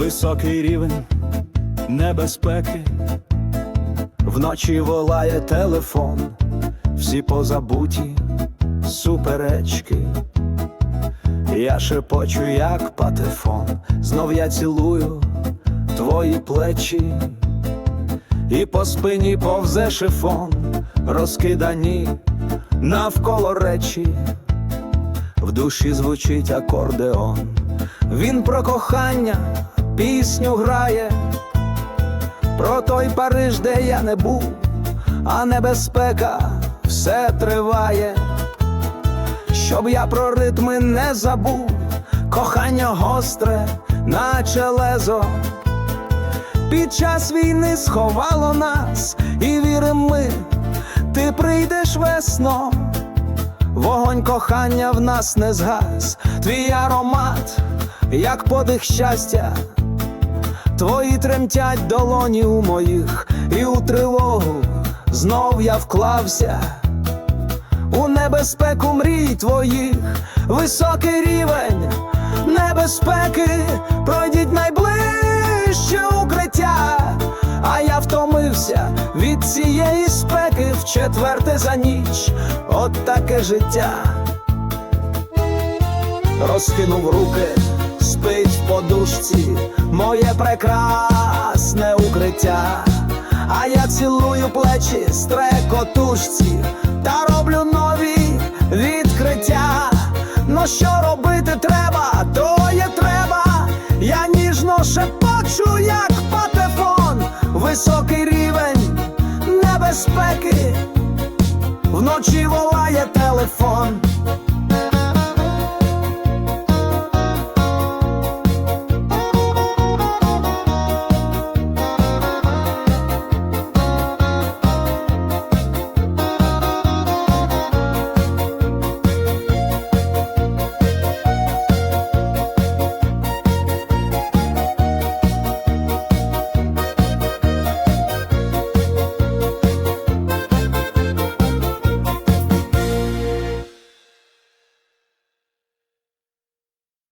Високий рівень небезпеки, вночі волає телефон, всі позабуті суперечки. Я шепочу, як патефон, знов я цілую твої плечі, і по спині повзе шифон, розкидані навколо речі, в душі звучить акордеон, він про кохання пісню грає, про той Париж, де я не був, а небезпека все триває. Щоб я про ритми не забув, кохання гостре, наче лезо. Під час війни сховало нас, і вірим ми, ти прийдеш весно, вогонь кохання в нас не згас, твій аромат, як подих щастя, твої тремтять долоні у моїх, і у тривогу знов я вклався. У небезпеку мрій твоїх, високий рівень небезпеки, пройдіть найближче в четверте за ніч, от таке життя. Розкинув руки, спить в подушці, моє прекрасне укриття. А я цілую плечі стрекотушці та роблю нові відкриття. Ну що робити треба, то є треба. Я ніжно шепочу, як патефон, високий ночі волає телефон.